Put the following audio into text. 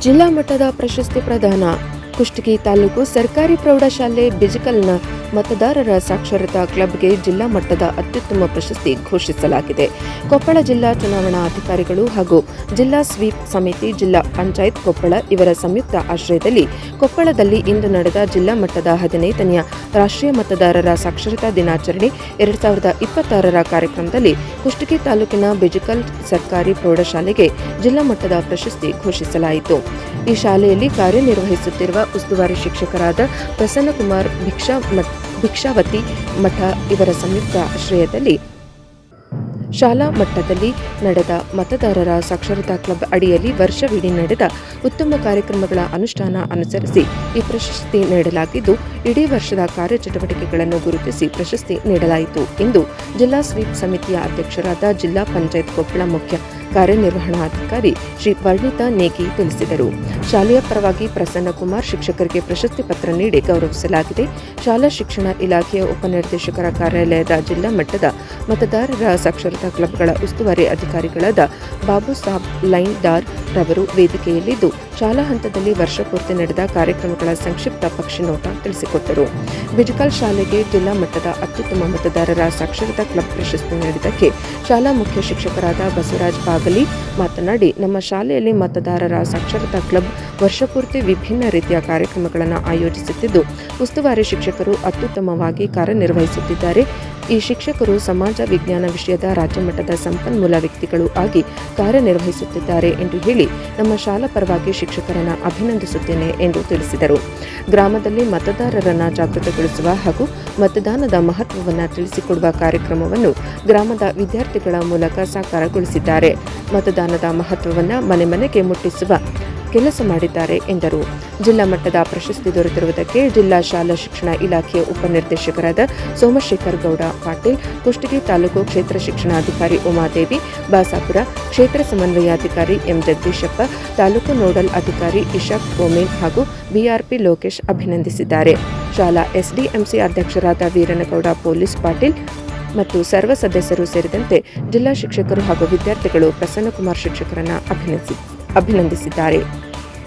ಜಿಲ್ಲಾ ಮಟ್ಟದ ಪ್ರಶಸ್ತಿ ಪ್ರದಾನ ಕುಷ್ಟಗಿ ತಾಲೂಕು ಸರ್ಕಾರಿ ಪ್ರೌಢಶಾಲೆ ಬಿಜಿಕಲ್ನ ಮತದಾರರ ಸಾಕ್ಷರತಾ ಕ್ಲಬ್ಗೆ ಜಿಲ್ಲಾ ಮಟ್ಟದ ಅತ್ಯುತ್ತಮ ಪ್ರಶಸ್ತಿ ಘೋಷಿಸಲಾಗಿದೆ. ಕೊಪ್ಪಳ ಜಿಲ್ಲಾ ಚುನಾವಣಾ ಅಧಿಕಾರಿಗಳು ಹಾಗೂ ಜಿಲ್ಲಾ ಸ್ವೀಪ್ ಸಮಿತಿ, ಜಿಲ್ಲಾ ಪಂಚಾಯತ್ ಕೊಪ್ಪಳ ಇವರ ಸಂಯುಕ್ತ ಆಶ್ರಯದಲ್ಲಿ ಕೊಪ್ಪಳದಲ್ಲಿ ಇಂದು ನಡೆದ ಜಿಲ್ಲಾ ಮಟ್ಟದ ಹದಿನೈದನೆಯ ರಾಷ್ಟ್ರೀಯ ಮತದಾರರ ಸಾಕ್ಷರತಾ ದಿನಾಚರಣೆ ಎರಡ್ ಸಾವಿರದ ಇಪ್ಪತ್ತಾರರ ಕಾರ್ಯಕ್ರಮದಲ್ಲಿ ಕುಷ್ಟಗಿ ತಾಲೂಕಿನ ಬಿಜಿಕಲ್ ಸರ್ಕಾರಿ ಪ್ರೌಢಶಾಲೆಗೆ ಜಿಲ್ಲಾ ಮಟ್ಟದ ಪ್ರಶಸ್ತಿ ಘೋಷಿಸಲಾಯಿತು. ಈ ಶಾಲೆಯಲ್ಲಿ ಕಾರ್ಯನಿರ್ವಹಿಸುತ್ತಿರುವ ಉಸ್ತುವಾರಿ ಶಿಕ್ಷಕರಾದ ಪ್ರಸನ್ನಕುಮಾರ್ ಭಿಕ್ಷಾ ಭಿಕ್ಷಾವತಿ ಮಠ ಇವರ ಸಂಯುಕ್ತ ಆಶ್ರಯದಲ್ಲಿ ಶಾಲಾ ಮಟ್ಟದಲ್ಲಿ ನಡೆದ ಮತದಾರರ ಸಾಕ್ಷರತಾ ಕ್ಲಬ್ ಅಡಿಯಲ್ಲಿ ವರ್ಷವಿಡೀ ನಡೆದ ಉತ್ತಮ ಕಾರ್ಯಕ್ರಮಗಳ ಅನುಷ್ಠಾನ ಅನುಸರಿಸಿ ಈ ಪ್ರಶಸ್ತಿ ನೀಡಲಾಗಿದ್ದು, ಇಡೀ ವರ್ಷದ ಕಾರ್ಯಚಟುವಟಿಕೆಗಳನ್ನು ಗುರುತಿಸಿ ಪ್ರಶಸ್ತಿ ನೀಡಲಾಯಿತು ಎಂದು ಜಿಲ್ಲಾ ಸ್ವೀಪ್ ಸಮಿತಿಯ ಅಧ್ಯಕ್ಷರಾದ ಜಿಲ್ಲಾ ಪಂಚಾಯತ್ ಕೊಪ್ಪಳ ಮುಖ್ಯ ಕಾರ್ಯನಿರ್ವಹಣಾಧಿಕಾರಿ ಶ್ರೀ ವರ್ಣಿತಾ ನೇಗಿ ತಿಳಿಸಿದರು. ಶಾಲೆಯ ಪರವಾಗಿ ಪ್ರಸನ್ನಕುಮಾರ್ ಶಿಕ್ಷಕರಿಗೆ ಪ್ರಶಸ್ತಿ ಪತ್ರ ನೀಡಿ ಗೌರವಿಸಲಾಗಿದೆ. ಶಾಲಾ ಶಿಕ್ಷಣ ಇಲಾಖೆಯ ಉಪನಿರ್ದೇಶಕರ ಕಾರ್ಯಾಲಯದ ಜಿಲ್ಲಾ ಮಟ್ಟದ ಮತದಾರರ ಸಾಕ್ಷರತಾ ಕ್ಲಬ್ಗಳ ಉಸ್ತುವಾರಿ ಅಧಿಕಾರಿಗಳಾದ ಬಾಬು ಸಾಬ್ ಲೈನ್ ದಾರ್ ರವರು ವೇದಿಕೆಯಲ್ಲಿದ್ದು, ಶಾಲಾ ಹಂತದಲ್ಲಿ ವರ್ಷಪೂರ್ತಿ ನಡೆದ ಕಾರ್ಯಕ್ರಮಗಳ ಸಂಕ್ಷಿಪ್ತ ಪಕ್ಷಿನೋಟ ತಿಳಿಸಿಕೊಟ್ಟರು. ಬಿಜಿಕಲ್ ಶಾಲೆಗೆ ಜಿಲ್ಲಾ ಮಟ್ಟದ ಅತ್ಯುತ್ತಮ ಮತದಾರರ ಸಾಕ್ಷರತಾ ಕ್ಲಬ್ ಪ್ರಶಸ್ತಿ ನೀಡಿದ್ದಕ್ಕೆ ಶಾಲಾ ಮುಖ್ಯ ಶಿಕ್ಷಕರಾದ ಬಸವರಾಜ್ ಬಾಗಲಿ ಮಾತನಾಡಿ, ನಮ್ಮ ಶಾಲೆಯಲ್ಲಿ ಮತದಾರರ ಸಾಕ್ಷರತಾ ಕ್ಲಬ್ ವರ್ಷಪೂರ್ತಿ ವಿಭಿನ್ನ ರೀತಿಯ ಕಾರ್ಯಕ್ರಮಗಳನ್ನು ಆಯೋಜಿಸುತ್ತಿದ್ದು, ಉಸ್ತುವಾರಿ ಶಿಕ್ಷಕರು ಅತ್ಯುತ್ತಮವಾಗಿ ಕಾರ್ಯನಿರ್ವಹಿಸುತ್ತಿದ್ದಾರೆ. ಈ ಶಿಕ್ಷಕರು ಸಮಾಜ ವಿಜ್ಞಾನ ವಿಷಯದ ರಾಜ್ಯಮಟ್ಟದ ಸಂಪನ್ಮೂಲ ವ್ಯಕ್ತಿಗಳು ಆಗಿ ಕಾರ್ಯನಿರ್ವಹಿಸುತ್ತಿದ್ದಾರೆ ಎಂದು ಹೇಳಿ, ನಮ್ಮ ಶಾಲಾ ಪರವಾಗಿ ಶಿಕ್ಷಕರನ್ನು ಅಭಿನಂದಿಸುತ್ತೇನೆ ಎಂದು ತಿಳಿಸಿದರು. ಗ್ರಾಮದಲ್ಲಿ ಮತದಾರರನ್ನು ಜಾಗೃತಗೊಳಿಸುವ ಹಾಗೂ ಮತದಾನದ ಮಹತ್ವವನ್ನು ತಿಳಿಸಿಕೊಡುವ ಕಾರ್ಯಕ್ರಮವನ್ನು ಗ್ರಾಮದ ವಿದ್ಯಾರ್ಥಿಗಳ ಮೂಲಕ ಸಾಕಾರಗೊಳಿಸಿದ್ದಾರೆ. ಮತದಾನದ ಮಹತ್ವವನ್ನು ಮನೆ ಮನೆಗೆ ಮುಟ್ಟಿಸುವ ಕೆಲಸ ಮಾಡಿದ್ದಾರೆ ಎಂದರು. ಜಿಲ್ಲಾ ಮಟ್ಟದ ಪ್ರಶಸ್ತಿ ದೊರೆತಿರುವುದಕ್ಕೆ ಜಿಲ್ಲಾ ಶಾಲಾ ಶಿಕ್ಷಣ ಇಲಾಖೆಯ ಉಪನಿರ್ದೇಶಕರಾದ ಸೋಮಶೇಖರ್ ಗೌಡ ಪಾಟೀಲ್, ಕುಷ್ಟಗಿ ತಾಲೂಕು ಕ್ಷೇತ್ರ ಶಿಕ್ಷಣಾಧಿಕಾರಿ ಉಮಾದೇವಿ, ಬಾಸಾಪುರ ಕ್ಷೇತ್ರ ಸಮನ್ವಯಾಧಿಕಾರಿ ಎಂ ಜಗದೀಶಪ್ಪ, ತಾಲೂಕು ನೋಡಲ್ ಅಧಿಕಾರಿ ಇಶಾಕ್ ಓಮೇನ್ ಹಾಗೂ ಬಿಆರ್ಪಿ ಲೋಕೇಶ್ ಅಭಿನಂದಿಸಿದ್ದಾರೆ. ಶಾಲಾ ಎಸ್ಡಿಎಂಸಿ ಅಧ್ಯಕ್ಷರಾದ ವೀರನಗೌಡ ಪೊಲೀಸ್ ಪಾಟೀಲ್ ಮತ್ತು ಸರ್ವ ಸದಸ್ಯರು ಸೇರಿದಂತೆ ಜಿಲ್ಲಾ ಶಿಕ್ಷಕರು ಹಾಗೂ ವಿದ್ಯಾರ್ಥಿಗಳು ಪ್ರಸನ್ನಕುಮಾರ್ ಶಿಕ್ಷಕರನ್ನ ಅಭಿನಂದಿಸಿ ಅಭಿನಂದಿಸಿದ್ದಾರೆ.